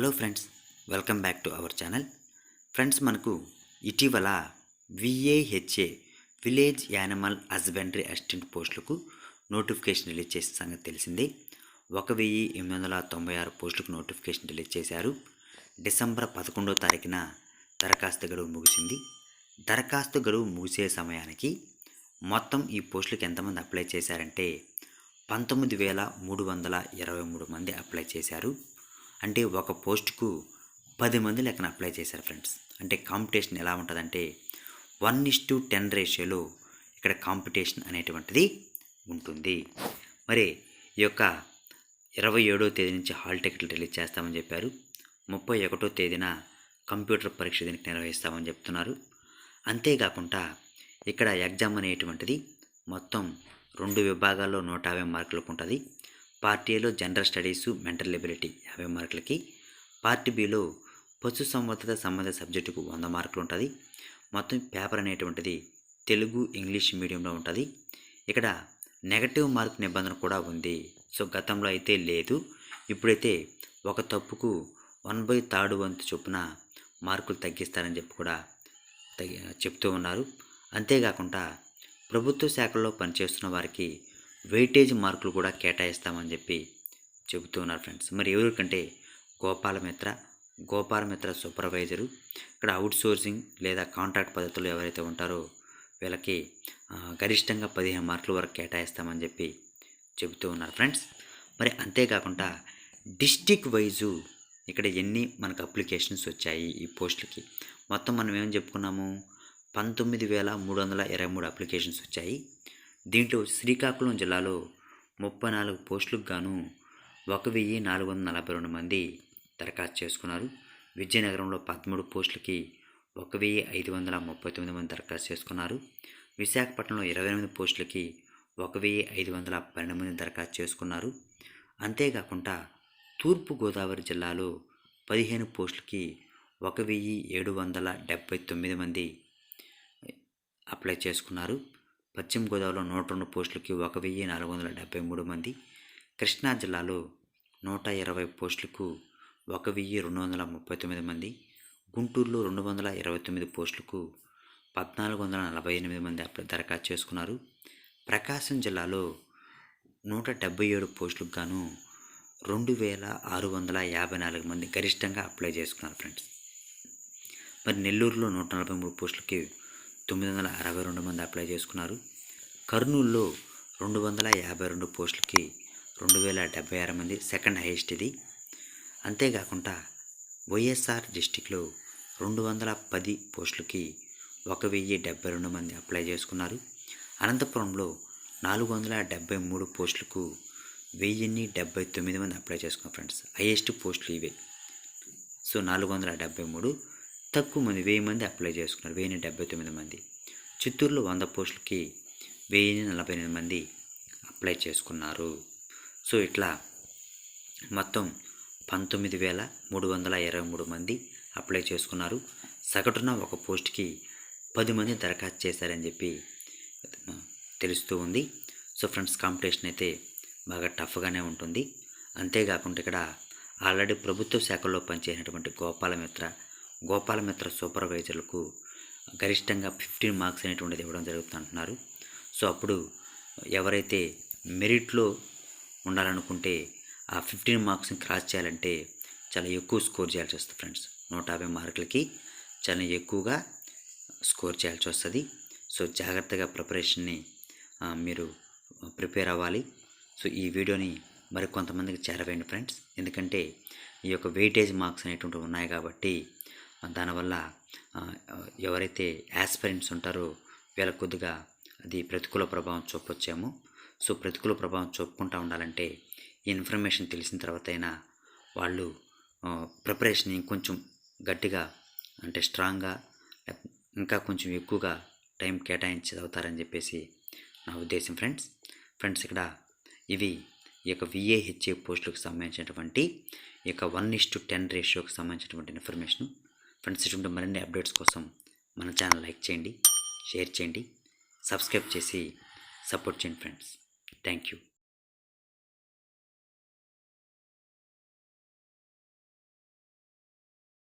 Hello friends welcome back to our channel. Friends మనకు ఇటీవల V A H A village animal husbandry assistant పోస్టులకు notification release చేసిన సంగతి తెలిసిందే. ఒక వెయ్యి ఎనిమిది వందల తొంభై ఆరు పోస్టులకు నోటిఫికేషన్ రిలీజ్ చేశారు. డిసెంబర్ పదకొండో తారీఖున దరఖాస్తు గడువు ముగిసింది. దరఖాస్తు గడువు ముగిసే సమయానికి మొత్తం ఈ పోస్టులకు ఎంతమంది అప్లై చేశారంటే పంతొమ్మిది వేల మూడు వందల ఇరవై మూడు మంది అప్లై చేశారు. అంటే ఒక పోస్టుకు పది మంది లెక్కన అప్లై చేశారు ఫ్రెండ్స్. అంటే కాంపిటీషన్ ఎలా ఉంటుందంటే వన్ ఇస్ టు టెన్ రేషియోలో ఇక్కడ కాంపిటీషన్ అనేటువంటిది ఉంటుంది. మరి ఈ యొక్క ఇరవై ఏడో తేదీ నుంచి హాల్ టికెట్లు రిలీజ్ చేస్తామని చెప్పారు. ముప్పై ఒకటో తేదీన కంప్యూటర్ పరీక్ష దీనికి నిర్వహిస్తామని చెప్తున్నారు. అంతేకాకుండా ఇక్కడ ఎగ్జామ్ అనేటువంటిది మొత్తం రెండు విభాగాల్లో నూట యాభై మార్కులకు ఉంటుంది. పార్ట్ ఏలో జనరల్ స్టడీస్ మెంటల్ ఎబిలిటీ యాభై మార్కులకి. పార్ట్ బిలో పశు సంవర్ధత సంబంధ సబ్జెక్టుకు వంద మార్కులు ఉంటుంది మొత్తం పేపర్ అనేటువంటిది తెలుగు ఇంగ్లీష్ మీడియంలో ఉంటుంది. ఇక్కడ నెగటివ్ మార్క్ నిబంధన కూడా ఉంది. సో గతంలో అయితే లేదు. ఇప్పుడైతే ఒక తప్పుకు వన్ బై థర్డ్ వంతు చొప్పున మార్కులు తగ్గిస్తారని చెప్పి కూడా తగ్గి చెప్తూ ఉన్నారు. అంతేకాకుండా ప్రభుత్వ శాఖల్లో పనిచేస్తున్న వారికి వెయిటేజ్ మార్కులు కూడా కేటాయిస్తామని చెప్పి చెబుతూ ఉన్నారు ఫ్రెండ్స్. మరి ఎవరికంటే గోపాలమిత్ర గోపాలమిత్ర సూపర్వైజరు ఇక్కడ అవుట్ సోర్సింగ్ లేదా కాంట్రాక్ట్ పద్ధతిలో ఎవరైతే ఉంటారో వీళ్ళకి గరిష్టంగా పదిహేను మార్కుల వరకు కేటాయిస్తామని చెప్పి చెబుతూ ఉన్నారు ఫ్రెండ్స్. మరి అంతేకాకుండా డిస్టిక్ వైజు ఇక్కడ ఎన్ని మనకు అప్లికేషన్స్ వచ్చాయి ఈ పోస్టులకి? మొత్తం మనం ఏం చెప్పుకున్నాము? పంతొమ్మిది వేల మూడు వందల ఇరవై మూడు అప్లికేషన్స్ వచ్చాయి. దీంట్లో శ్రీకాకుళం జిల్లాలో ముప్పై నాలుగు పోస్టులకు గాను ఒక వెయ్యి నాలుగు వందల నలభై రెండు మంది దరఖాస్తు చేసుకున్నారు. విజయనగరంలో పదమూడు పోస్టులకి ఒక వెయ్యి ఐదు వందల ముప్పై తొమ్మిది మంది దరఖాస్తు చేసుకున్నారు. విశాఖపట్నంలో ఇరవై ఎనిమిది పోస్టులకి ఒక వెయ్యి ఐదు వందల పన్నెండు మంది దరఖాస్తు చేసుకున్నారు. అంతేకాకుండా తూర్పు గోదావరి జిల్లాలో పదిహేను పోస్టులకి ఒక వెయ్యి ఏడు వందల డెబ్బై తొమ్మిది మంది అప్లై చేసుకున్నారు. పశ్చిమ గోదావరిలో నూట రెండు పోస్టులకి ఒక వెయ్యి నాలుగు వందల డెబ్బై మూడు మంది కృష్ణా జిల్లాలో నూట ఇరవై పోస్టులకు ఒక వెయ్యి రెండు వందల ముప్పై తొమ్మిది మంది గుంటూరులో రెండు వందల ఇరవై తొమ్మిది పోస్టులకు పద్నాలుగు వందల నలభై ఎనిమిది మంది దరఖాస్తు చేసుకున్నారు. ప్రకాశం జిల్లాలో నూట డెబ్బై ఏడు పోస్టులకు గాను రెండు వేల ఆరు వందల యాభై నాలుగు మంది గరిష్టంగా అప్లై చేసుకున్నారు ఫ్రెండ్స్. మరి నెల్లూరులో నూట నలభై మూడు పోస్టులకి తొమ్మిది వందల అరవై రెండు మంది అప్లై చేసుకున్నారు. కర్నూలులో రెండు వందల యాభై రెండు పోస్టులకి రెండు వేల డెబ్బై ఆరు మంది సెకండ్ హైయెస్ట్ ఇది. అంతేకాకుండా వైఎస్ఆర్ డిస్టిక్లో రెండు వందల పది పోస్టులకి ఒక వెయ్యి డెబ్బై రెండు మంది అప్లై చేసుకున్నారు. అనంతపురంలో నాలుగు వందల డెబ్బై మూడు పోస్టులకు వెయ్యిన్ని డెబ్బై తొమ్మిది మంది అప్లై చేసుకున్నారు ఫ్రెండ్స్. హైయెస్ట్ పోస్టులు ఇవే. సో నాలుగు వందల డెబ్బై మూడు తక్కువ మంది వెయ్యి మంది అప్లై చేసుకున్నారు. వెయ్యి డెబ్బై తొమ్మిది మంది. చిత్తూరులో వంద పోస్టులకి వెయ్యి నలభై ఎనిమిది మంది అప్లై చేసుకున్నారు. సో ఇట్లా మొత్తం పంతొమ్మిది వేల మూడు వందల ఇరవై మూడు మంది అప్లై చేసుకున్నారు. సగటున ఒక పోస్ట్కి పది మంది దరఖాస్తు చేశారని చెప్పి తెలుస్తూ ఉంది. సో ఫ్రెండ్స్ కాంపిటీషన్ అయితే బాగా టఫ్గానే ఉంటుంది. అంతేకాకుండా ఇక్కడ ఆల్రెడీ ప్రభుత్వ శాఖల్లో పనిచేసినటువంటి గోపాలమిత్ర గోపాలమిత్ర సూపర్వైజర్లకు గరిష్టంగా ఫిఫ్టీన్ మార్క్స్ అనేటువంటిది ఇవ్వడం జరుగుతుంటున్నారు సో అప్పుడు ఎవరైతే మెరిట్లో ఉండాలనుకుంటే ఆ ఫిఫ్టీన్ మార్క్స్ని క్రాస్ చేయాలంటే చాలా ఎక్కువ స్కోర్ చేయాల్సి వస్తుంది ఫ్రెండ్స్. నూట యాభై మార్కులకి చాలా ఎక్కువగా స్కోర్ చేయాల్సి వస్తుంది. సో జాగ్రత్తగా ప్రిపరేషన్ని మీరు ప్రిపేర్ అవ్వాలి. సో ఈ వీడియోని మరి కొంతమందికి చేరవేయండి ఫ్రెండ్స్. ఎందుకంటే ఈ యొక్క వెయిటేజ్ మార్క్స్ అనేటువంటివి ఉన్నాయి కాబట్టి దానివల్ల ఎవరైతే యాస్పిరెంట్స్ ఉంటారో వీళ్ళ కొద్దిగా అది ప్రతికూల ప్రభావం చూపొచ్చాము. సో ప్రతికూల ప్రభావం చూపుకుంటూ ఉండాలంటే ఈ ఇన్ఫర్మేషన్ తెలిసిన తర్వాత అయినా వాళ్ళు ప్రిపరేషన్ ఇంకొంచెం గట్టిగా అంటే స్ట్రాంగ్గా ఇంకా కొంచెం ఎక్కువగా టైం కేటాయించి చదువుతారని చెప్పేసి నా ఉద్దేశం ఫ్రెండ్స్. ఫ్రెండ్స్ ఇక్కడ ఇవి ఈ యొక్క విఏహెచ్ఏ పోస్టులకు సంబంధించినటువంటి ఈ యొక్క వన్ ఇస్ టు టెన్ రేషియోకి సంబంధించినటువంటి ఇన్ఫర్మేషన్ ఫ్రెండ్స్ ఇటువంటి మరిన్ని అప్డేట్స్ కోసం మన ఛానల్ లైక్ చేయండి షేర్ చేయండి సబ్స్క్రైబ్ చేసి సపోర్ట్ చేయండి ఫ్రెండ్స్. Thank you.